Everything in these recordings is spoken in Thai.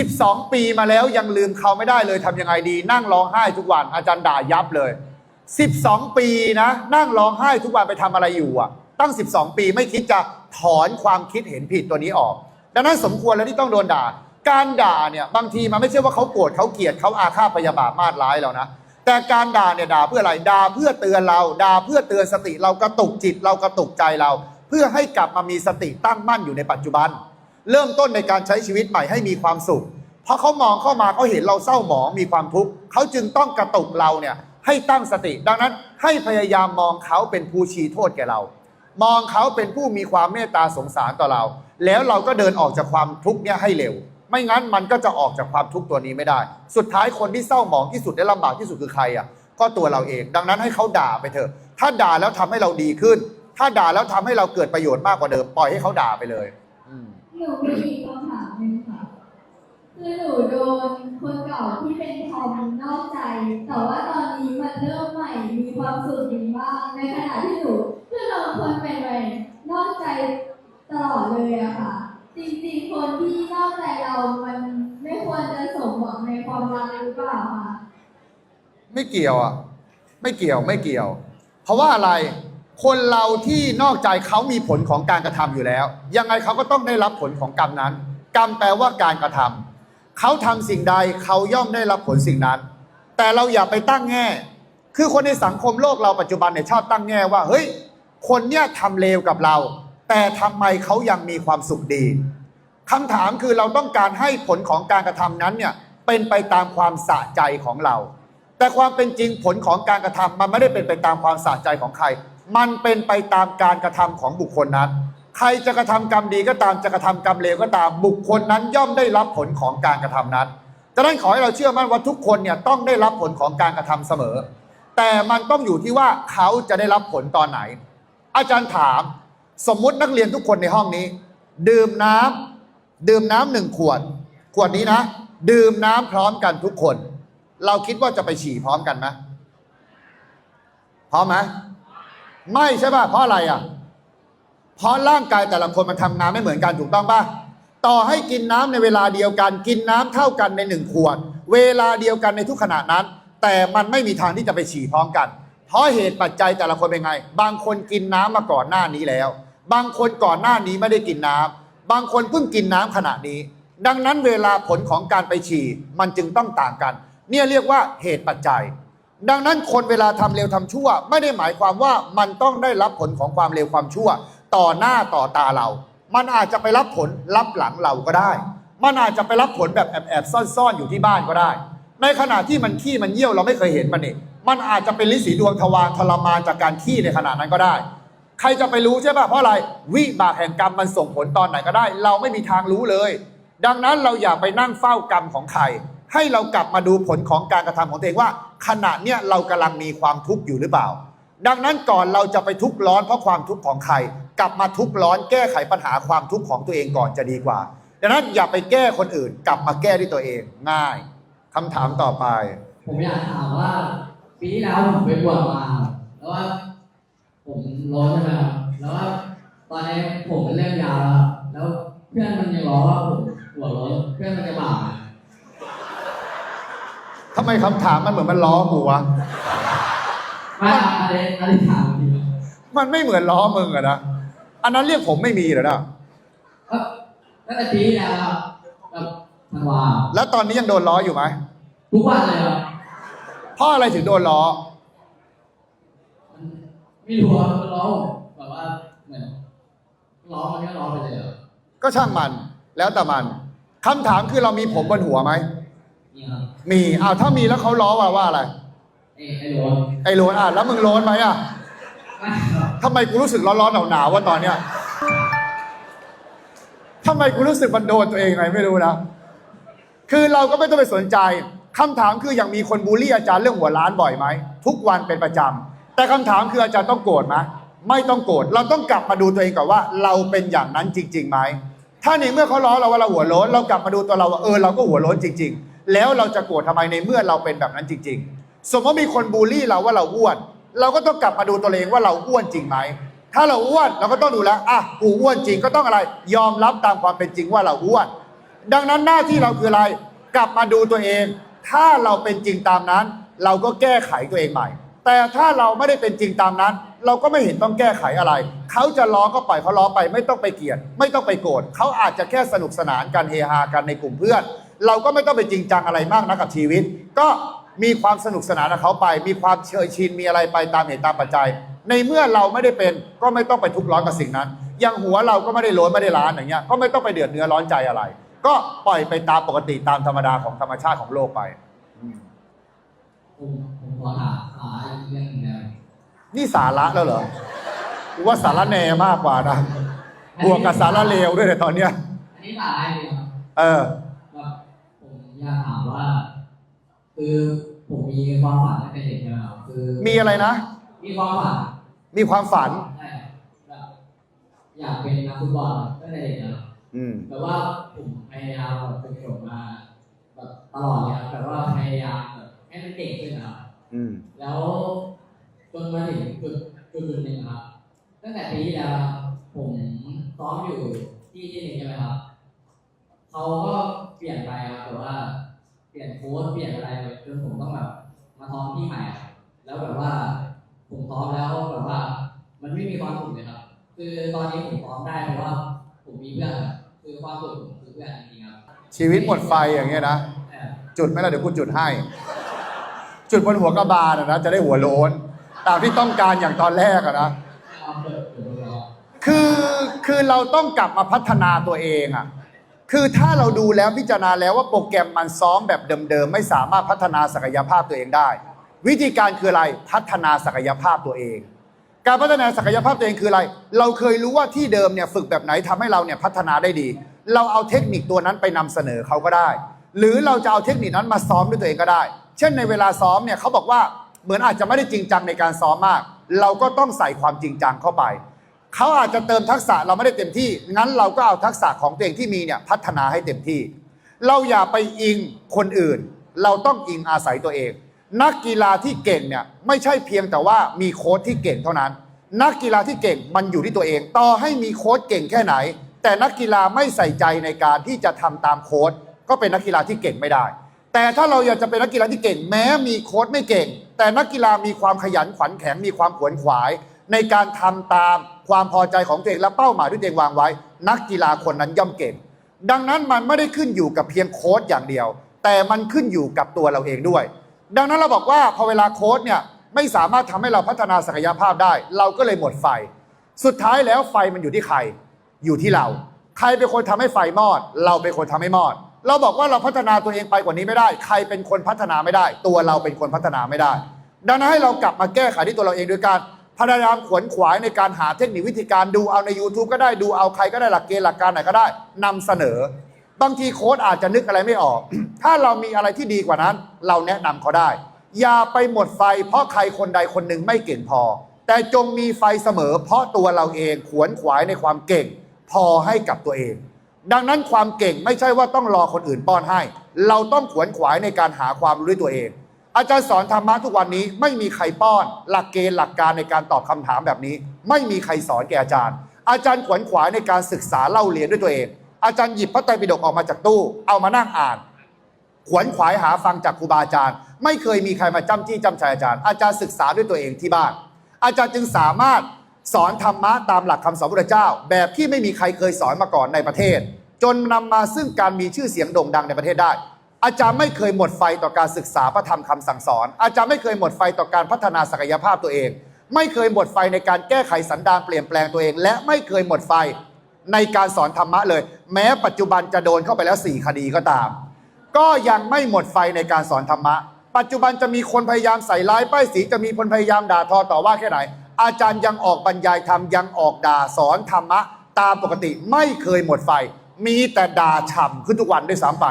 12 ปีมาแล้วยังลืมเขาไม่ได้เลยทำยังไงดี นั่งร้องไห้ทุกวันอาจารย์ด่ายับเลย 12 ปีนะ นั่งร้องไห้ทุกวันไปทำอะไรอยู่อะ ตั้ง 12 ปีไม่คิดจะถอนความคิดเห็นผิดตัวนี้ออก ดังนั้นสมควรแล้วที่ต้องโดนด่า การด่าเนี่ยบางทีมันไม่ใช่ว่าเขาโกรธเขาเกลียดเขาอาฆาตพยาบาทมาดร้ายเรานะแต่การด่าเนี่ยด่าเพื่ออะไรด่าเพื่อเตือนเราด่าเพื่อเตือนสติเรากระตุกจิตเรากระตุกใจเรา เพื่อให้กลับมามีสติตั้งมั่นอยู่ในปัจจุบัน เริ่มต้นในการใช้ชีวิตใหม่ให้มีความสุข เพราะเขามองเข้ามาเขาเห็นเราเศร้าหมองมีความทุกข์เขาจึงต้องกระตุกเราเนี่ยให้ตั้งสติ ดังนั้นให้พยายามมองเขาเป็นผู้ชี้โทษแก่เรา มองเขาเป็นผู้มีความเมตตาสงสารต่อเรา แล้วเราก็เดินออกจากความทุกข์เนี่ยให้เร็ว ไม่งั้นมันก็จะออกจากความทุกข์ตัวนี้ไม่ได้ สุดท้ายคนที่เศร้าหมองที่สุดและลำบากที่สุดคือใครอะก็ตัวเราเอง ดังนั้นให้เขาด่าไปเถอะ ถ้าด่าแล้วทำให้เราดีขึ้น ถ้าด่าแล้วทำให้เราเกิดประโยชน์มากกว่าเดิม ปล่อยให้เขาด่าไปเลย อืม หนูมีอีกคำถามหนึ่งค่ะ คือหนูโดนคนเก่าที่เป็นทอมนอกใจ แต่ว่าตอนนี้มันเริ่มใหม่ มีความสุขดีบ้าง ในขณะที่หนูคือเราคนเป็นไปนอกใจตลอดเลยอะค่ะ จริงๆ คนที่นอกใจเรา มันไม่ควรจะสมหวังในความรักหรือเปล่าคะ ไม่เกี่ยวอะ ไม่เกี่ยวไม่เกี่ยว เพราะว่าอะไร คนเราที่นอกใจเขามีผลของการกระทำอยู่แล้ว ยังไงเขาก็ต้องได้รับผลของกรรมนั้น กรรมแปลว่าการกระทำเขาทำสิ่งใดเขาย่อมได้รับผลสิ่งนั้น แต่เราอย่าไปตั้งแง่ คือคนในสังคมโลกเราปัจจุบันเนี่ยชอบตั้งแง่ว่าเฮ้ยคนเนี้ยทำเลวกับเรา แต่ทำไมเขายังมีความสุขดีคำถามคือเราต้องการให้ผลของการกระทำนั้นเนี่ยเป็นไปตามความสะใจของเรา แต่ความเป็นจริงผลของการกระทำมันไม่ได้เป็นไปตามความสะใจของใคร มันเป็นไปตามการกระทำของบุคคลนั้น ใครจะกระทำกรรมดีก็ตามจะกระทำกรรมเลวก็ตามบุคคลนั้นย่อมได้รับผลของการกระทำนั้นดังนั้นขอให้เราเชื่อมั่นว่าทุกคนเนี่ยต้องได้รับผลของการกระทำเสมอ แต่มันต้องอยู่ที่ว่าเขาจะได้รับผลตอนไหน อาจารย์ถามสมมุตินักเรียนทุกคนในห้องนี้ ดื่มน้ำดื่มน้ำหนึ่งขวด ขวดนี้นะ ดื่มน้ำพร้อมกันทุกคน เราคิดว่าจะไปฉี่พร้อมกันไหมพร้อมไหม ไม่ใช่ป่ะเพราะอะไรอะ เพราะร่างกายแต่ละคนมันทำงานไม่เหมือนกันถูกต้องป่ะต่อให้กินน้ำในเวลาเดียวกัน กินน้ำเท่ากันในหนึ่งขวด เวลาเดียวกันในทุกขณะนั้น แต่มันไม่มีทางที่จะไปฉี่พร้อมกัน เพราะเหตุปัจจัยแต่ละคนเป็นไง บางคนกินน้ำมาก่อนหน้านี้แล้ว บางคนก่อนหน้านี้ไม่ได้กินน้ำบางคนเพิ่งกินน้ำขณะนี้ ดังนั้นเวลาผลของการไปฉี่มันจึงต้องต่างกัน เนี่ยเรียกว่าเหตุปัจจัย ดังนั้นคนเวลาทำเร็วทำชั่ว ไม่ได้หมายความว่ามันต้องได้รับผลของความเร็วความชั่ว ต่อหน้าต่อตาเรา มันอาจจะไปรับผลรับหลังเราก็ได้ มันอาจจะไปรับผลแบบแอบแอบซ่อนๆอยู่ที่บ้านก็ได้ ในขณะที่มันขี้มันเยี่ยวเราไม่เคยเห็นมันนี่มันอาจจะเป็นลิสีดวงทวารทรมานจากการขี้ในขณะนั้นก็ได้ ใครจะไปรู้ใช่ป่ะเพราะอะไรวิบากแห่งกรรมมันส่งผลตอนไหนก็ได้ เราไม่มีทางรู้เลย ดังนั้นเราอย่าไปนั่งเฝ้ากรรมของใครให้เรากลับมาดูผลของการกระทำของตัวเองว่า ขณะเนี้ยเรากำลังมีความทุกข์อยู่หรือเปล่า ดังนั้นก่อนเราจะไปทุกข์ร้อนเพราะความทุกข์ของใคร กลับมาทุกข์ร้อนแก้ไขปัญหาความทุกข์ของตัวเองก่อนจะดีกว่า ดังนั้นอย่าไปแก้คนอื่น กลับมาแก้ที่ตัวเองง่ายคำถามต่อไป ผมอยากถามว่าปีที่แล้วผมไปบวชมาแล้วว่าผมร้อนใช่ไหมครับแล้วว่าตอนนี้ผมเริ่มยาวแล้วแล้วเพื่อนมันยังร้องว่าผมหัวร้อนเพื่อนมันจะบา ไหมทำไมคำถามมันเหมือนมันล้อกูวะ ไม่ครับอันนี้อันนี้ถามจริงครับมันไม่เหมือนล้อมึงอะนะ อันนั้นเรียกผมไม่มีเหรอนะเอ้อตั้งแต่ปีที่แล้วครับกับธันวาแล้วตอนนี้ยังโดนล้ออยู่ไหมทุกวันเลยครับเพราะอะไรถึงโดนล้อ มันไม่รู้ว่ามันร้องแบบว่าเหมือนร้องมันก็ร้องไปเลยครับก็ช่างมัน แล้วแต่มันคำถามคือเรามีผมบนหัวไหมนี่ครับ มีอ้าวถ้ามีแล้วเขาล้อว่าว่าอะไร ไอ้ไอ้ร้อนไอ้โลนอะแล้วมึงโลนไหมอะไม่ครับทำไมกูรู้สึกร้อนๆหนาวๆว่าตอนเนี้ยทำไมกูรู้สึกมันโดนตัวเองไงไม่รู้นะคือเราก็ไม่ต้องไปสนใจคำถามคืออย่างมีคนบูลลี่อาจารย์เรื่องหัวล้านบ่อยไหมทุกวันเป็นประจำแต่คำถามคืออาจารย์ต้องโกรธไหมไม่ต้องโกรธเราต้องกลับมาดูตัวเองก่อนว่า เราเป็นอย่างนั้นจริงๆไหมถ้าในเมื่อเขาล้อเราว่าเราหัวโล้นเรากลับมาดูตัวเราว่าเออเราก็หัวโล้นจริง ๆ แล้วเราจะโกรธทำไมในเมื่อเราเป็นแบบนั้นจริง ๆ สมมติมีคนบูลลี่เราว่าเราอ้วน เราก็ต้องกลับมาดูตัวเองว่าเราอ้วนจริงไหมถ้าเราอ้วนเราก็ต้องดูแล้วอะกูอ้วนจริงก็ต้องอะไรยอมรับตามความเป็นจริงว่าเราอ้วน ดังนั้นหน้าที่เราคืออะไรกลับมาดูตัวเอง ถ้าเราเป็นจริงตามนั้น เราก็แก้ไขตัวเองใหม่ แต่ถ้าเราไม่ได้เป็นจริงตามนั้น เราก็ไม่เห็นต้องแก้ไขอะไร เขาจะล้อก็ปล่อยเขาล้อไปไม่ต้องไปเกลียด ไม่ต้องไปโกรธเขาอาจจะแค่สนุกสนานกันเฮฮากันในกลุ่มเพื่อน เราก็ไม่ต้องไปจริงจังอะไรมากนะกับชีวิต ก็มีความสนุกสนานกับเขาไป มีความเชยชินมีอะไรไปตามเหตุตามปัจจัย ในเมื่อเราไม่ได้เป็นก็ไม่ต้องไปทุกข์ร้อนกับสิ่งนั้นอย่างหัวเราก็ไม่ได้โล้นไม่ได้ล้านอย่างเงี้ยก็ไม่ต้องไปเดือดเนื้อร้อนใจอะไร ก็ปล่อยไปตามปกติตามธรรมดาของธรรมชาติของโลกไปอืมผมผมขอถามหาอีกเรื่องหนึงได้ไหมนี่สาระแล้วเหรอกูว่าสาระแหนมากกว่านะบวกกับสาระเลวด้วยในตอนเนี้ยอันนี้ถามอะไรดีครับเออแบบผม อยากถามว่า คือผมมีความฝันตั้งแต่เด็กนะครับคือมีอะไรนะ มีความฝันมีความฝัน ใช่แบบอยากเป็นนักฟุตบอลตั้งแต่เด็กนะครับอืมแบบว่าผมพยายามแบบฝึกฝนมาแบบตลอดเลยครับแบบว่าพยายามแบบให้มันเก่งขึ้นนะครับ อืม แล้วจนมาถึงจุดจุดจุดหนึ่งครับตั้งแต่ปีที่แล้วครับผมซ้อมอยู่ที่ที่หนึ่งใช่ไหมครับ เขาก็เปลี่ยนไปครับแต่ว่าเปลี่ยนโค้ชเปลี่ยนอะไรจนผมต้องแบบมาซ้อมที่ใหม่ครับแล้วแบบว่าผมซ้อมแล้วแบบว่า มันไม่มีความสุขเลยครับ คือตอนนี้ผมซ้อมได้เพราะว่า ผมมีเพื่อนครับคือความสุขผมคือเพื่อนจริงๆครับชีวิตหมดไฟอย่างเงี้ยนะแต่จุดไหมล่ะเดี๋ยวกูจุดให้ จุดบนหัวกระบาลอะนะจะได้หัวโล้นตามที่ต้องการอย่างตอนแรกอะนะเอาเปิดเปิดดูแล้วคือคือเราต้องกลับมาพัฒนาตัวเองอะ คือถ้าเราดูแล้วพิจารณาแล้วว่าโปรแกรมมันซ้อมแบบเดิมๆ ไม่สามารถพัฒนาศักยภาพตัวเองได้ วิธีการคืออะไรพัฒนาศักยภาพตัวเอง การพัฒนาศักยภาพตัวเองคืออะไร เราเคยรู้ว่าที่เดิมเนี่ยฝึกแบบไหนทำให้เราเนี่ยพัฒนาได้ดี เราเอาเทคนิคตัวนั้นไปนำเสนอเขาก็ได้ หรือเราจะเอาเทคนิคนั้นมาซ้อมด้วยตัวเองก็ได้ เช่นในเวลาซ้อมเนี่ยเขาบอกว่าเหมือนอาจจะไม่ได้จริงจังในการซ้อมมาก เราก็ต้องใส่ความจริงจังเข้าไป เขาอาจจะเติมทักษะเราไม่ได้เต็มที่ งั้นเราก็เอาทักษะของตัวเองที่มีเนี่ยพัฒนาให้เต็มที่ เราอย่าไปอิงคนอื่น เราต้องอิงอาศัยตัวเอง นักกีฬาที่เก่งเนี่ยไม่ใช่เพียงแต่ว่ามีโค้ชที่เก่งเท่านั้น นักกีฬาที่เก่งมันอยู่ที่ตัวเอง ต่อให้มีโค้ชเก่งแค่ไหน แต่นักกีฬาไม่ใส่ใจในการที่จะทำตามโค้ชก็เป็นนักกีฬาที่เก่งไม่ได้ แต่ถ้าเราอยากจะเป็นนักกีฬาที่เก่งแม้มีโค้ชไม่เก่ง แต่นักกีฬามีความขยันขวัญแข็งมีความขวนขวาย ในการทำตาม ความพอใจของตัวเองและเป้าหมายที่ตัวเองวางไว้ นักกีฬาคนนั้นย่อมเก่ง ดังนั้นมันไม่ได้ขึ้นอยู่กับเพียงโค้ชอย่างเดียว แต่มันขึ้นอยู่กับตัวเราเองด้วย ดังนั้นเราบอกว่าพอเวลาโค้ชเนี่ยไม่สามารถทำให้เราพัฒนาศักยภาพได้ เราก็เลยหมดไฟ สุดท้ายแล้วไฟมันอยู่ที่ใคร อยู่ที่เรา ใครเป็นคนทำให้ไฟมอด เราเป็นคนทำให้มอด เราบอกว่าเราพัฒนาตัวเองไปกว่านี้ไม่ได้ ใครเป็นคนพัฒนาไม่ได้ ตัวเราเป็นคนพัฒนาไม่ได้ ดังนั้นให้เรากลับมาแก้ไขที่ตัวเราเองโดยการ พยายามขวนขวายในการหาเทคนิควิธีการดูเอาใน YouTube ก็ได้ดูเอาใครก็ได้หลักเกณฑ์หลักการไหนก็ได้นำเสนอ บางทีโค้ดอาจจะนึกอะไรไม่ออก ถ้าเรามีอะไรที่ดีกว่านั้น เราแนะนำเขาได้ อย่าไปหมดไฟ เพราะใครคนใดคนหนึ่งไม่เก่งพอ แต่จงมีไฟเสมอ เพราะตัวเราเองขวนขวายในความเก่ง พอให้กับตัวเอง ดังนั้นความเก่งไม่ใช่ว่าต้องรอคนอื่นป้อนให้ เราต้องขวนขวายในการหาความรู้ด้วยตัวเอง อาจารย์สอนธรรมะทุกวันนี้ไม่มีใครป้อน หลักเกณฑ์หลักการในการตอบคำถามแบบนี้ ไม่มีใครสอนแก่อาจารย์ อาจารย์ขวนขวายในการศึกษาเล่าเรียนด้วยตัวเอง อาจารย์หยิบพระไตรปิฎกออกมาจากตู้ เอามานั่งอ่าน ขวนขวายหาฟังจากครูบาอาจารย์ ไม่เคยมีใครมาจ้ำจี้จ้ำชัยอาจารย์ อาจารย์ศึกษาด้วยตัวเองที่บ้าน อาจารย์จึงสามารถสอนธรรมะตามหลักคำสอนพระเจ้า แบบที่ไม่มีใครเคยสอนมาก่อนในประเทศ จนนำมาซึ่งการมีชื่อเสียงโด่งดังในประเทศได้ อาจารย์ไม่เคยหมดไฟต่อการศึกษาพระธรรมคำสั่งสอน อาจารย์ไม่เคยหมดไฟต่อการพัฒนาศักยภาพตัวเอง ไม่เคยหมดไฟในการแก้ไขสันดานเปลี่ยนแปลงตัวเอง และไม่เคยหมดไฟในการสอนธรรมะเลย แม้ปัจจุบันจะโดนเข้าไปแล้วสี่คดีก็ตาม ก็ยังไม่หมดไฟในการสอนธรรมะ ปัจจุบันจะมีคนพยายามใส่ร้ายป้ายสีจะมีคนพยายามด่าทอต่อว่าแค่ไหน อาจารย์ยังออกบรรยายธรรมยังออกด่าสอนธรรมะ ตามปกติไม่เคยหมดไฟ มีแต่ด่าฉ่ำขึ้นทุกวันด้วยซ้ำไป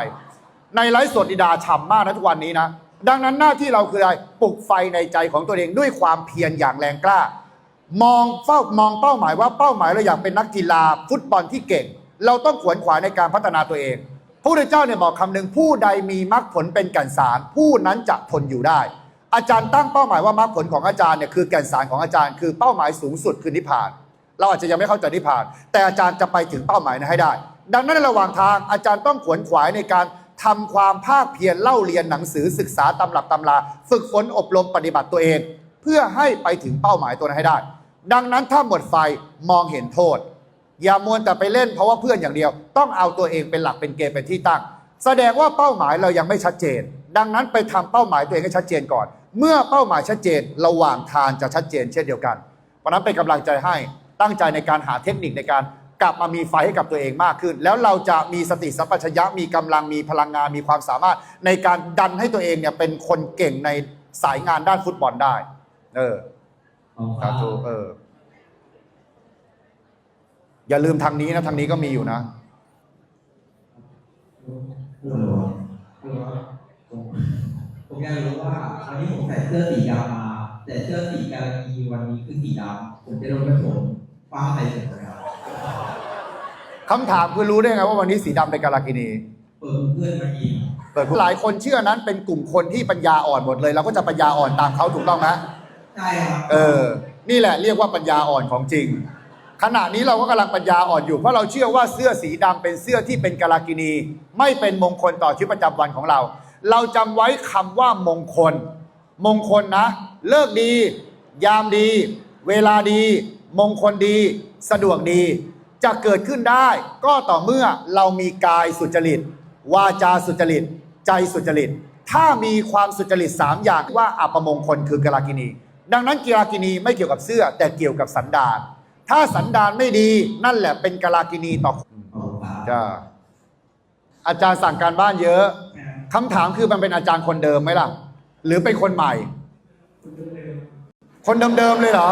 ในไลฟ์สดอีดาฉ่ำมากนะทุกวันนี้นะ ดังนั้นหน้าที่เราคืออะไรปลุกไฟในใจของตัวเองด้วยความเพียรอย่างแรงกล้า มองเฝ้ามองเป้าหมายว่าเป้าหมายเราอยากเป็นนักกีฬาฟุตบอลที่เก่ง เราต้องขวนขวายในการพัฒนาตัวเอง พระพุทธเจ้าเนี่ยบอกคำหนึ่งผู้ใดมีมรรคผลเป็นแก่นสาร ผู้นั้นจะทนอยู่ได้ อาจารย์ตั้งเป้าหมายว่ามรรคผลของอาจารย์เนี่ยคือแก่นสารของอาจารย์ คือเป้าหมายสูงสุดคือนิพพาน เราอาจจะยังไม่เข้าใจนิพพาน แต่อาจารย์จะไปถึงเป้าหมายนั้นให้ได้ ดังนั้นในระหว่างทางอาจารย์ต้องขวนขวายในการ ทำความภาคเพียรเล่าเรียนหนังสือศึกษาตำรับตำรา ฝึกฝนอบรมปฏิบัติตัวเอง เพื่อให้ไปถึงเป้าหมายตัวนั้นให้ได้ ดังนั้นถ้าหมดไฟมองเห็นโทษ อย่ามัวแต่ไปเล่นเพราะว่าเพื่อนอย่างเดียว ต้องเอาตัวเองเป็นหลักเป็นเกณฑ์เป็นที่ตั้ง แสดงว่าเป้าหมายเรายังไม่ชัดเจน ดังนั้นไปทำเป้าหมายตัวเองให้ชัดเจนก่อน เมื่อเป้าหมายชัดเจน ระหว่างทางจะชัดเจน เช่นเดียวกัน เพราะนั้นเป็นกำลังใจให้ตั้งใจในการหาเทคนิคในการ กลับมามีไฟให้กับตัวเองมากขึ้น แล้วเราจะมีสติสัมปชัญญะมีกำลังมีพลังงานมีความสามารถ ในการดันให้ตัวเองเนี่ยเป็นคนเก่งในสายงานด้านฟุตบอลได้ เออขอบคุณคครัรับบถูกเออ อย่าลืมทางนี้นะ ทางนี้ก็มีอยู่นะฮัลโหลฮัลโหลผมผมอยากรู้ว่าวันนี้ผมใส่เสื้อสีดำมา แต่เสื้อสีการันตีวันนี้คือสีดำผมจะโดนกระผมฟ้าอะไรเสร็จไหมครับ คำถามคือรู้ได้ไงว่าวันนี้สีดำเป็นกาลากินี เปิดเพื่อนมายิงเปิดหลายคนเชื่อนั้นเป็นกลุ่มคนที่ปัญญาอ่อนหมดเลยเราก็จะปัญญาอ่อนตามเขาถูกต้องไหมใช่ครับเออ นี่แหละเรียกว่าปัญญาอ่อนของจริง ขณะนี้เราก็กำลังปัญญาอ่อนอยู่เพราะเราเชื่อว่าเสื้อสีดำเป็นเสื้อที่เป็นกาลากินี ไม่เป็นมงคลต่อชีวิตประจำวันของเรา เราจำไว้คำว่ามงคล มงคลนะ เลิกดี ยามดี เวลาดี มงคลดี สะดวกดี จะเกิดขึ้นได้ ก็ต่อเมื่อเรามีกายสุจริต วาจาสุจริต ใจสุจริต ถ้ามีความสุจริตสามอย่างว่าอัปมงคลคือกาลากินี ดังนั้นกีฬากินีไม่เกี่ยวกับเสื้อ แต่เกี่ยวกับสันดาน ถ้าสันดานไม่ดีนั่นแหละเป็นกาลากินีต่อขอบคุณครับจ้าอาจารย์สั่งการบ้านเยอะคำถามคือมันเป็นอาจารย์คนเดิมไหมล่ะ หรือเป็นคนใหม่ คนเดิมๆเลยเหรอ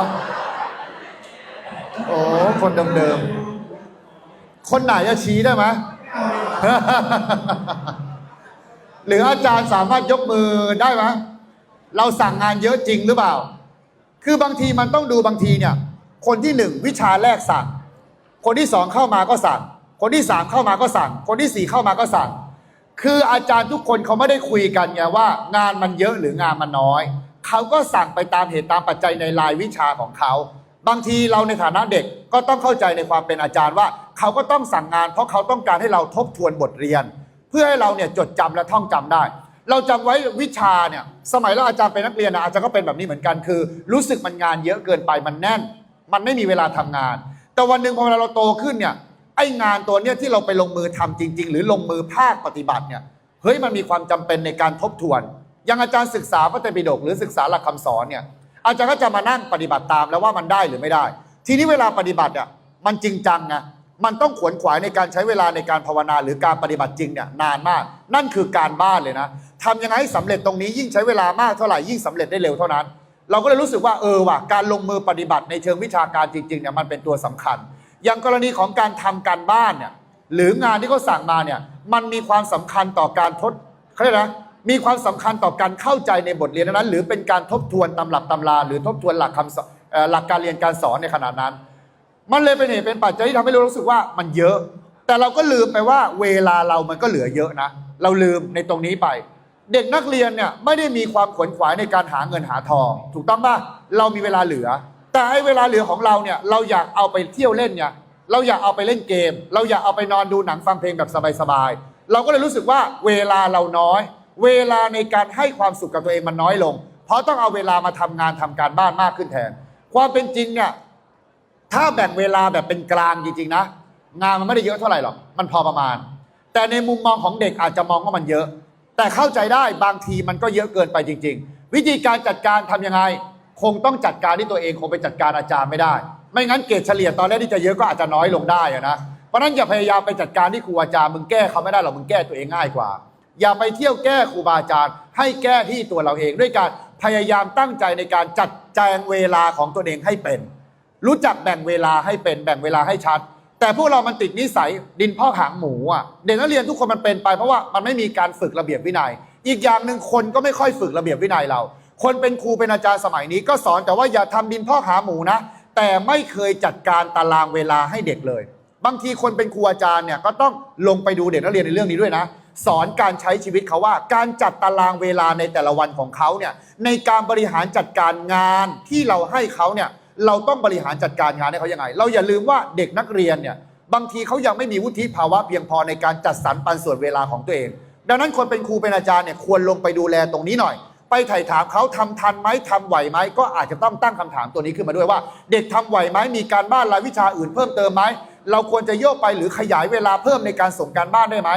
โอ้คนเดิมๆ คนไหนจะชี้ได้ไหม หรืออาจารย์สามารถยกมือได้ไหม เราสั่งงานเยอะจริงหรือเปล่า คือบางทีมันต้องดูบางทีเนี่ย คนที่หนึ่งวิชาแรกสั่ง คนที่สองเข้ามาก็สั่ง คนที่สามเข้ามาก็สั่ง คนที่สี่เข้ามาก็สั่ง คืออาจารย์ทุกคนเขาไม่ได้คุยกันไงว่า งานมันเยอะหรืองานมันน้อย เขาก็สั่งไปตามเหตุตามปัจจัยในรายวิชาของเขา บางทีเราในฐานะเด็กก็ต้องเข้าใจในความเป็นอาจารย์ว่า เขาก็ต้องสั่งงาน เพราะเขาต้องการให้เราทบทวนบทเรียน เพื่อให้เราเนี่ยจดจำและท่องจำได้ เราจำไว้วิชาเนี่ยสมัยเราอาจารย์เป็นนักเรียนนะอาจารย์ก็เป็นแบบนี้เหมือนกันคือ รู้สึกมันงานเยอะเกินไปมันแน่น มันไม่มีเวลาทำงาน แต่วันหนึ่งพอเวลาเราโตขึ้นเนี่ยไอ้งานตัวเนี้ยที่เราไปลงมือทำจริง ๆ หรือลงมือภาคปฏิบัติเนี่ยเฮ้ยมันมีความจำเป็นในการทบทวนอย่างอาจารย์ศึกษาพระไตรปิฎกหรือศึกษาหลักคำสอนเนี่ย อาจารย์ก็จะมานั่งปฏิบัติตามแล้วว่ามันได้หรือไม่ได้ ทีนี้เวลาปฏิบัติอะมันจริงจังไงมันต้องขวนขวายในการใช้เวลาในการภาวนาหรือการปฏิบัติจริงเนี่ยนานมาก นั่นคือการบ้านเลยนะทำยังไงให้สำเร็จตรงนี้ยิ่งใช้เวลามากเท่าไหร่ยิ่งสำเร็จได้เร็วเท่านั้น เราก็เลยรู้สึกว่าเออว่ะการลงมือปฏิบัติในเชิงวิชาการจริงๆเนี่ยมันเป็นตัวสำคัญ อย่างกรณีของการทำการบ้านเนี่ยหรืองานที่เขาสั่งมาเนี่ยมันมีความสำคัญต่อการทดเขาเรียกนะ มีความสำคัญต่อการเข้าใจในบทเรียนนั้น หรือเป็นการทบทวนตำรับตำรา หรือทบทวนหลักคำหลักการเรียนการสอนในขณะนั้น มันเลยเป็นเหตุเป็นปัจจัยที่ทำให้เรารู้สึกว่ามันเยอะ แต่เราก็ลืมไปว่าเวลาเรามันก็เหลือเยอะนะ เราลืมในตรงนี้ไป เด็กนักเรียนเนี่ยไม่ได้มีความขวนขวายในการหาเงินหาทอง ถูกต้องป่ะเรามีเวลาเหลือ แต่ไอ้เวลาเหลือของเราเนี่ยเราอยากเอาไปเที่ยวเล่นเนี่ยเราอยากเอาไปเล่นเกม เราอยากเอาไปนอนดูหนังฟังเพลงแบบสบายๆเราก็เลยรู้สึกว่าเวลาเราน้อย เวลาในการให้ความสุขกับตัวเองมันน้อยลง เพราะต้องเอาเวลามาทำงานทำการบ้านมากขึ้นแทน ความเป็นจริงเนี่ยถ้าแบ่งเวลาแบบเป็นกลางจริงๆนะ งานมันไม่ได้เยอะเท่าไหร่หรอกมันพอประมาณ แต่ในมุมมองของเด็กอาจจะมองว่ามันเยอะ แต่เข้าใจได้บางทีมันก็เยอะเกินไปจริง ๆ วิธีการจัดการทำยังไง คงต้องจัดการที่ตัวเองคงไปจัดการอาจารย์ไม่ได้ ไม่งั้นเกรดเฉลี่ยตอนแรกที่จะเยอะก็อาจจะน้อยลงได้นะเพราะฉะนั้นอย่าพยายามไปจัดการที่ครูอาจารย์มึงแก้เขาไม่ได้หรอกมึงแก้ตัวเองง่ายกว่า อย่าไปเที่ยวแก้ครูบาอาจารย์ ให้แก้ที่ตัวเราเอง ด้วยการพยายามตั้งใจในการจัดแจงเวลาของตัวเองให้เป็น รู้จักแบ่งเวลาให้เป็นแบ่งเวลาให้ชัด แต่พวกเรามันติดนิสัยดินพ่อหางหมูอะเด็กนักเรียนทุกคนมันเป็นไปเพราะว่ามันไม่มีการฝึกระเบียบวินัย อีกอย่างหนึ่งคนก็ไม่ค่อยฝึกระเบียบวินัยเรา คนเป็นครูเป็นอาจารย์สมัยนี้ ก็สอนแต่ว่าอย่าทำดินพ่อหางหมูนะ แต่ไม่เคยจัดการตารางเวลาให้เด็กเลย บางทีคนเป็นครูอาจารย์เนี่ยก็ต้องลงไปดูเด็กนักเรียนในเรื่องนี้ด้วยนะ สอนการใช้ชีวิตเขาว่า การจัดตารางเวลาในแต่ละวันของเขาเนี่ยในการบริหารจัดการงานที่เราให้เขาเนี่ยเราต้องบริหารจัดการงานให้เขายังไง เราอย่าลืมว่าเด็กนักเรียนเนี่ยบางทีเขายังไม่มีวุฒิภาวะเพียงพอในการจัดสรรปันส่วนเวลาของตัวเอง ดังนั้นคนเป็นครูเป็นอาจารย์เนี่ยควรลงไปดูแลตรงนี้หน่อย ไปไถ่ถามเขาทำทันไหมทำไหวไหมก็อาจจะต้องตั้งคำถามตัวนี้ขึ้นมาด้วยว่า เด็กทำไหวไหมมีการบ้านรายวิชาอื่นเพิ่มเติมไหมเราควรจะโยกไปหรือขยายเวลาเพิ่มในการส่งการบ้านได้ไหม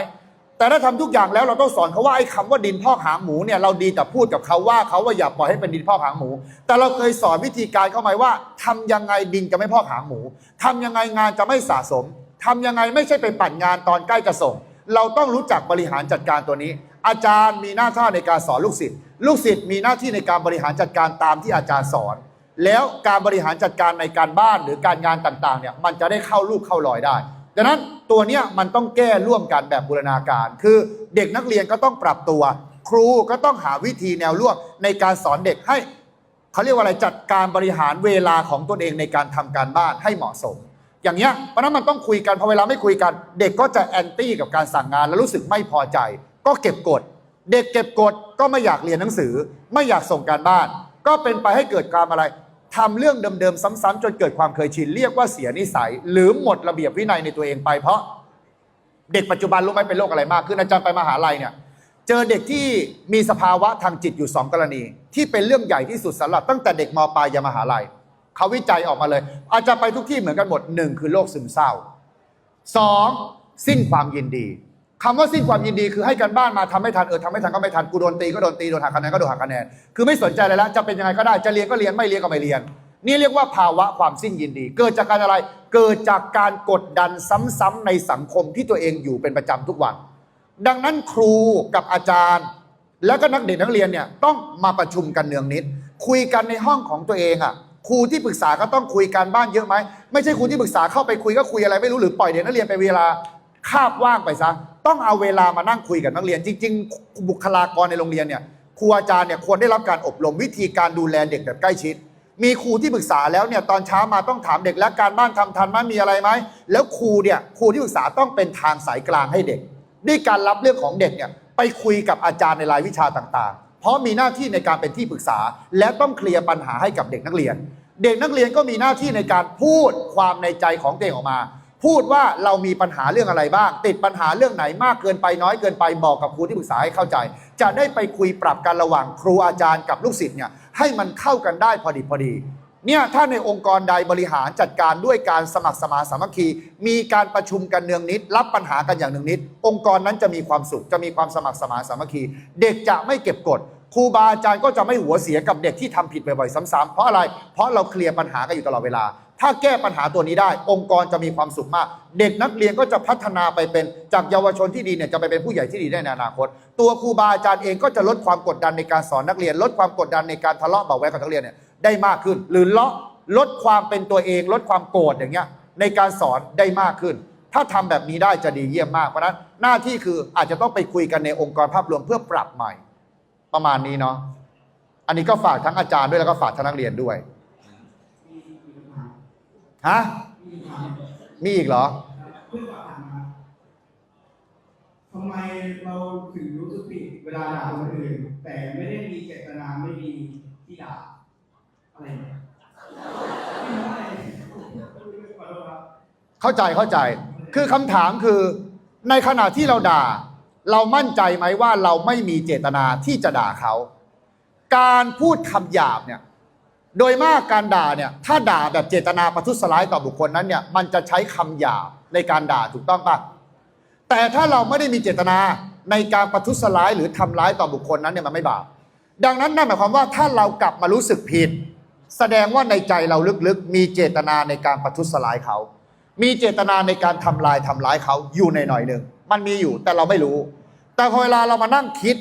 แต่ถ้าทำทุกอย่างแล้วเราต้องสอนเขาว่าไอ้คำว่าดินพอกหางหมูเนี่ยเราดีแต่พูดกับเขาว่าเขาว่าอย่าปล่อยให้เป็นดินพอกหางหมู แต่เราเคยสอนวิธีการเขาไหมว่าทำยังไงดินจะไม่พอกหางหมูทำยังไงงานจะไม่สะสมทำยังไงไม่ใช่ไปปั่นงานตอนใกล้จะส่ง เราต้องรู้จักบริหารจัดการตัวนี้ อาจารย์มีหน้าที่ในการสอนลูกศิษย์ลูกศิษย์มีหน้าที่ในการบริหารจัดการตามที่อาจารย์สอน แล้วการบริหารจัดการในการบ้านหรือการงานต่างๆเนี่ยมันจะได้เข้าลูกเข้ารอยได้ ดังนั้นตัวเนี้ยมันต้องแก้ร่วมกันแบบบูรณาการ คือเด็กนักเรียนก็ต้องปรับตัว ครูก็ต้องหาวิธีแนวร่วมในการสอนเด็กให้เขาเรียกว่าอะไรจัดการบริหารเวลาของตนเองในการทำการบ้านให้เหมาะสม อย่างเงี้ยเพราะนั้นมันต้องคุยกันพอเวลาไม่คุยกัน เด็กก็จะแอนตี้กับการสั่งงานแล้วรู้สึกไม่พอใจ ก็เก็บกด เด็กเก็บกดก็ไม่อยากเรียนหนังสือ ไม่อยากส่งการบ้าน ก็เป็นไปให้เกิดการอะไร ทำเรื่องเดิมๆซ้ำๆจนเกิดความเคยชินเรียกว่าเสียนิสัย หรือหมดระเบียบวินัยในตัวเองไปเพราะเด็กปัจจุบันรู้ไหมเป็นโรคอะไรมากขึ้นอาจารย์ไปมหาลัยเนี่ยเจอเด็กที่มีสภาวะทางจิตอยู่ 2 กรณี ที่เป็นเรื่องใหญ่ที่สุดสำหรับตั้งแต่เด็กมปลายยันมหาลัยเขาวิจัยออกมาเลย อาจารย์ไปทุกที่เหมือนกันหมดหนึ่งคือโรคซึมเศร้าสองสิ้นความยินดี คำว่าสิ้นความยินดีคือให้กันบ้านมาทำไม่ทันเออทำไม่ทันก็ไม่ทันกูโดนตีก็โดนตีโดนหักคะแนนก็โดนหักคะแนนคือไม่สนใจอะไรแล้วจะเป็นยังไงก็ได้จะเรียนก็เรียนไม่เรียนก็ไม่เรียน นี่เรียกว่าภาวะความสิ้นยินดี เกิดจากการอะไร เกิดจากการกดดันซ้ำๆในสังคมที่ตัวเองอยู่เป็นประจำทุกวัน ดังนั้นครูกับอาจารย์ แล้วก็นักเด็กนักเรียนเนี่ยต้องมาประชุมกันเนืองนิด คุยกันในห้องของตัวเองอะครูที่ปรึกษาก็ต้องคุยกันบ้านเยอะไหมไม่ใช่ครูที่ปรึกษาเข้าไปคุยก็คุยอะไรไม่รู้หรือปล่อยเด็กนักเรียนไปเวลาคาบว่างไปซะ ต้องเอาเวลามานั่งคุยกับนักเรียน จริง ๆ บุคลากรในโรงเรียนเนี่ยครูอาจารย์เนี่ยควรได้รับการอบรมวิธีการดูแลเด็กแบบใกล้ชิด มีครูที่ปรึกษาแล้วเนี่ยตอนเช้ามาต้องถามเด็กแล้วการบ้านทำทันไหมมีอะไรไหมแล้วครูเนี่ยครูที่ปรึกษาต้องเป็นทางสายกลางให้เด็กด้วยการรับเรื่องของเด็กเนี่ยไปคุยกับอาจารย์ในรายวิชาต่างๆ เพราะมีหน้าที่ในการเป็นที่ปรึกษา และต้องเคลียร์ปัญหาให้กับเด็กนักเรียน เด็กนักเรียนก็มีหน้าที่ในการพูดความในใจของตัวเองออกมา พูดว่าเรามีปัญหาเรื่องอะไรบ้าง ติดปัญหาเรื่องไหนมากเกินไปน้อยเกินไปบอกกับครูที่ปรึกษาให้เข้าใจ จะได้ไปคุยปรับกันระหว่างครูอาจารย์กับลูกศิษย์เนี่ยให้มันเข้ากันได้พอดีพอดีเนี่ยถ้าในองค์กรใดบริหารจัดการด้วยการสมัครสมาสามัคคี มีการประชุมกันเนืองนิด รับปัญหากันอย่างหนึ่งนิด องค์กรนั้นจะมีความสุขจะมีความสมัครสมาสามัคคี เด็กจะไม่เก็บกดครูบาอาจารย์ก็จะไม่หัวเสียกับเด็กที่ทำผิดบ่อยๆ ซ้ำๆเพราะอะไร เพราะเราเคลียร์ปัญหากันอยู่ตลอดเวลา ถ้าแก้ปัญหาตัวนี้ได้ องค์กรจะมีความสุขมาก เด็กนักเรียนก็จะพัฒนาไปเป็นจากเยาวชนที่ดีเนี่ยจะไปเป็นผู้ใหญ่ที่ดีได้ในอนาคต ตัวครูบาอาจารย์เองก็จะลดความกดดันในการสอนนักเรียน ลดความกดดันในการทะเลาะเบาะแวงกับนักเรียนเนี่ยได้มากขึ้น หรือเลาะลดความเป็นตัวเอง ลดความโกรธอย่างเงี้ยในการสอนได้มากขึ้น ถ้าทำแบบนี้ได้จะดีเยี่ยมมากเพราะฉะนั้นหน้าที่คืออาจจะต้องไปคุยกันในองค์กรภาพรวมเพื่อปรับใหม่ ประมาณนี้เนาะอันนี้ก็ฝากทั้งอาจารย์ด้วยแล้วก็ฝากทั้งนักเรียนด้วย ฮะมีอีกเหรอเพื่อนฝากถามมาทำไมเราถึงรู้สึกผิดเวลาด่าคนอื่น แต่ไม่ได้มีเจตนาไม่ดีที่ด่าอะไรเนี่ยไม่รู้อะไรขอโทษครับเข้าใจเข้าใจ คือคำถามคือ ในขณะที่เราด่า เรามั่นใจไหมว่าเราไม่มีเจตนาที่จะด่าเขา การพูดคำหยาบเนี่ย โดยมากการด่าเนี่ยถ้าด่าแบบเจตนาประทุษร้ายต่อบุคคลนั้นเนี่ยมันจะใช้คำหยาบในการด่าถูกต้องปะแต่ถ้าเราไม่ได้มีเจตนาในการประทุษร้ายหรือทำร้ายต่อบุคคลนั้นเนี่ยมันไม่บาปดังนั้นนั่นหมายความว่าถ้าเรากลับมารู้สึกผิด แสดงว่าในใจเราลึกๆ มีเจตนาในการประทุษร้ายเขา มีเจตนาในการทำลายทำร้ายเขาอยู่ในหน่อยหนึ่งมันมีอยู่แต่เราไม่รู้ แต่พอเวลาเรามานั่งคิด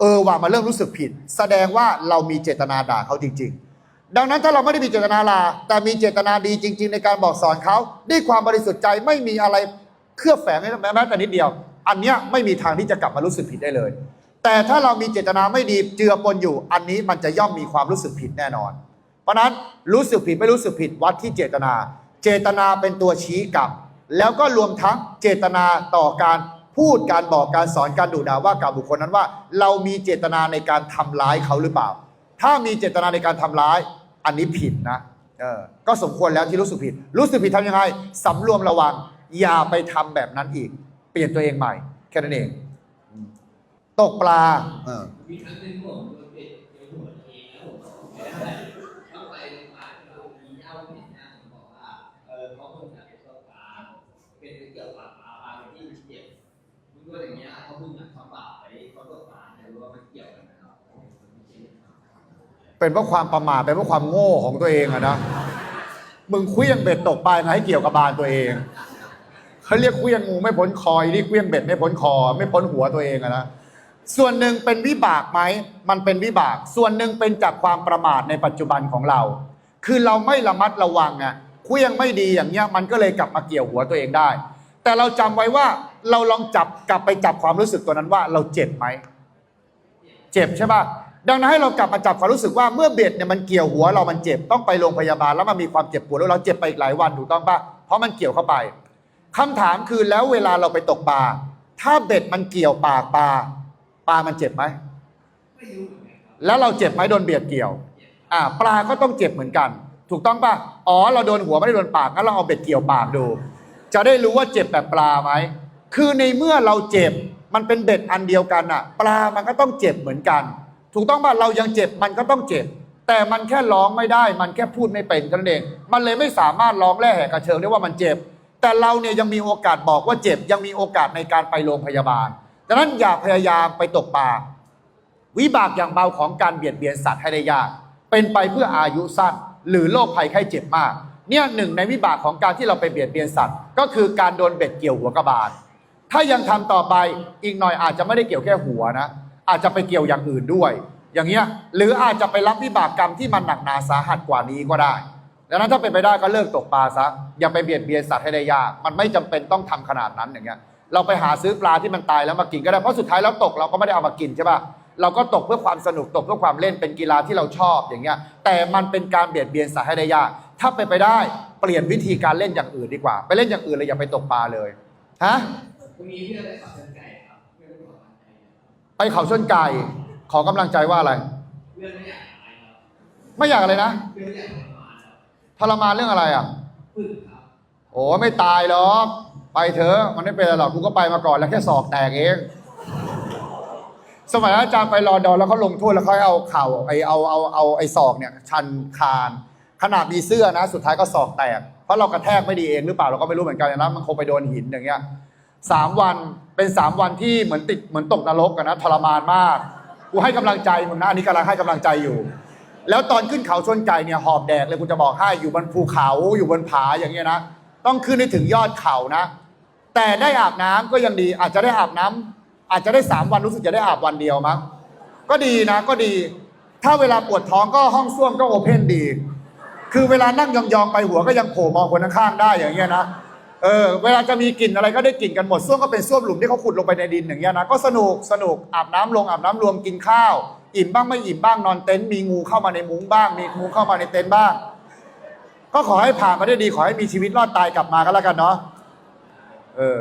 เออว่ามาเริ่มรู้สึกผิด แสดงว่าเรามีเจตนาด่าเขาจริง ๆ ดังนั้นถ้าเราไม่ได้มีเจตนาลา แต่มีเจตนาดีจริง ๆ ในการบอกสอนเขาด้วยความบริสุทธิ์ใจไม่มีอะไรเคลือบแฝงแม้แต่นิดเดียว อันเนี้ยไม่มีทางที่จะกลับมารู้สึกผิดได้เลย แต่ถ้าเรามีเจตนาไม่ดีเจือปนอยู่ อันนี้มันจะย่อมมีความรู้สึกผิดแน่นอน เพราะนั้นรู้สึกผิดไม่รู้สึกผิดวัดที่เจตนา เจตนาเป็นตัวชี้กลับแล้วก็รวมทั้งเจตนาต่อการพูดการบอกการสอนการดุด่าว่ากับบุคคลนั้นว่า เรามีเจตนาในการทำร้ายเขาหรือเปล่า ถ้ามีเจตนาในการทำร้าย อันนี้ผิดนะเออก็สมควรแล้วที่รู้สึกผิด รู้สึกผิดทำยังไงสำรวมระวัง อย่าไปทำแบบนั้นอีก เปลี่ยนตัวเองใหม่ แค่นั้นเอง ตกปลาเออ เป็นเพราะความประมาทเป็นเพราะความโง่ของตัวเองอะนะมึงเคลี้ยงเบ็ดตกปลาไงให้เกี่ยวกับบานตัวเองเขาเรียกเคลี้ยงงูไม่พ้นคอยนี่เคลี้ยงเบ็ดไม่พ้นคอ ไม่พ้นหัวตัวเองอะนะส่วนหนึ่งเป็นวิบากไหมมันเป็นวิบาก ส่วนหนึ่งเป็นจากความประมาทในปัจจุบันของเรา คือเราไม่ระมัดระวังอะเคลี้ยงไม่ดีอย่างเงี้ยมันก็เลยกลับมาเกี่ยวหัวตัวเองได้ แต่เราจำไว้ว่าเราลองจับกลับไปจับความรู้สึกตัวนั้นว่า เราเจ็บไหมเจ็บใช่ป่ะ ดังนั้นให้เรากลับมาจับความรู้สึกว่าเมื่อเบ็ดเนี่ยมันเกี่ยวหัวเรามันเจ็บต้องไปโรงพยาบาลแล้วมันมีความเจ็บปวดแล้วเราเจ็บไปอีกหลายวันถูกต้องปะเพราะมันเกี่ยวเข้าไปคำถามคือแล้วเวลาเราไปตกปลาถ้าเบ็ดมันเกี่ยวปากปลาปลามันเจ็บไหมไม่รู้แล้วเราเจ็บไหมโดนเบียดเกี่ยว อ่า ปลาก็ต้องเจ็บเหมือนกัน ถูกต้องปะอ๋อ เราโดนหัวไม่ได้โดนปากงั้นเราเอาเบ็ดเกี่ยวปากดู จะได้รู้ว่าเจ็บแบบปลาไหมคือในเมื่อเราเจ็บมันเป็นเบ็ดอันเดียวกันอะปลามันก็ต้องเจ็บเหมือนกัน ถูกต้องป่ะเรายังเจ็บมันก็ต้องเจ็บ แต่มันแค่ร้องไม่ได้ มันแค่พูดไม่เป็นกันเองมันเลยไม่สามารถร้องแร่แหกกระเชิงได้ว่ามันเจ็บ แต่เราเนี่ยยังมีโอกาสบอกว่าเจ็บยังมีโอกาสในการไปโรงพยาบาลดังนั้นอย่าพยายามไปตกปลาวิบากอย่างเบาของการเบียดเบียนสัตว์ให้ได้ยาก เป็นไปเพื่ออายุสั้น หรือโรคภัยไข้เจ็บมาก เนี่ยหนึ่งในวิบากของการที่เราไปเบียดเบียนสัตว์ ก็คือการโดนเบ็ดเกี่ยวหัวกระบาล ถ้ายังทำต่อไปอีกหน่อยอาจจะไม่ได้เกี่ยวแค่หัวนะ อาจจะไปเกี่ยวอย่างอื่นด้วย อย่างเงี้ยหรืออาจจะไปรับวิบากกรรมที่มันหนักหนาสาหัสกว่านี้ก็ได้ดังนั้นถ้าเป็นไปได้ก็เลิกตกปลาซะอย่าไปเบียดเบียนสัตว์ให้ได้ยาก มันไม่จำเป็นต้องทำขนาดนั้นอย่างเงี้ยเราไปหาซื้อปลาที่มันตายแล้วมากินก็ได้เพราะสุดท้ายแล้วตกเราก็ไม่ได้เอามากินใช่ปะเราก็ตกเพื่อความสนุกตกเพื่อความเล่นเป็นกีฬาที่เราชอบอย่างเงี้ยแต่มันเป็นการเบียดเบียนสัตว์ให้ได้ยาก ถ้าเป็นไปได้เปลี่ยนวิธีการเล่นอย่างอื่นดีกว่า ไปเล่นอย่างอื่นเลยอย่าไปตกปลาเลยฮะมีเพื่อนไปขับเดินไก่ครับเพื่อนไปขับเดินไก่ ไปเขาชนไก่ ขอกำลังใจว่าอะไรเพื่อนไม่อยากอะไรนะทรมานเรื่องอะไรอะโอ้ไม่ตายหรอกไปเถอะมันไม่เป็นไรหรอกกูก็ไปมาก่อนแล้วแค่ศอกแตกเอง สมัยอาจารย์ไปรอดอนแล้วเขาลงโทษแล้วเขาให้เอาเข่าไอเอาเอาเอาไอศอกเนี่ย ชันคานขนาดมีเสื้อนะ สุดท้ายก็ศอกแตกเพราะเรากระแทกไม่ดีเองหรือเปล่าเราก็ไม่รู้เหมือนกันนะมันคงไปโดนหินอย่างเงี้ยสามวัน เป็นสามวันที่เหมือนติดเหมือนตกนรกกันนะทรมานมากกูให้กำลังใจมึงนะอันนี้กำลังให้กำลังใจอยู่ แล้วตอนขึ้นเขาชนไก่เนี่ยหอบแดกเลยกูจะบอกให้อยู่บนภูเขาอยู่บนผาอย่างเงี้ยนะต้องขึ้นให้ถึงยอดเขานะ แต่ได้อาบน้ำก็ยังดีอาจจะได้อาบน้ำอาจจะได้สามวันรู้สึกจะได้อาบวันเดียวมั้งก็ดีนะก็ดี ถ้าเวลาปวดท้องก็ห้องส้วมก็โอเพนดี คือเวลานั่งยองๆไปหัวก็ยังโผล่มองคนข้างๆได้อย่างเงี้ยนะ เออเวลาจะมีกลิ่นอะไรก็ได้กลิ่นกันหมดส้วมก็เป็นส้วมหลุมที่เขาขุดลงไปในดินอย่างเงี้ยนะก็สนุกสนุกอาบน้ำลงอาบน้ำรวมกินข้าว อิ่มบ้างไม่อิ่มบ้างนอนเต็นท์มีงูเข้ามาในมุ้งบ้าง มีงูเข้ามาในเต็นท์บ้าง ก็ขอให้ผ่านมาได้ดีขอให้มีชีวิตรอดตายกลับมาก็แล้วกันเนาะเออ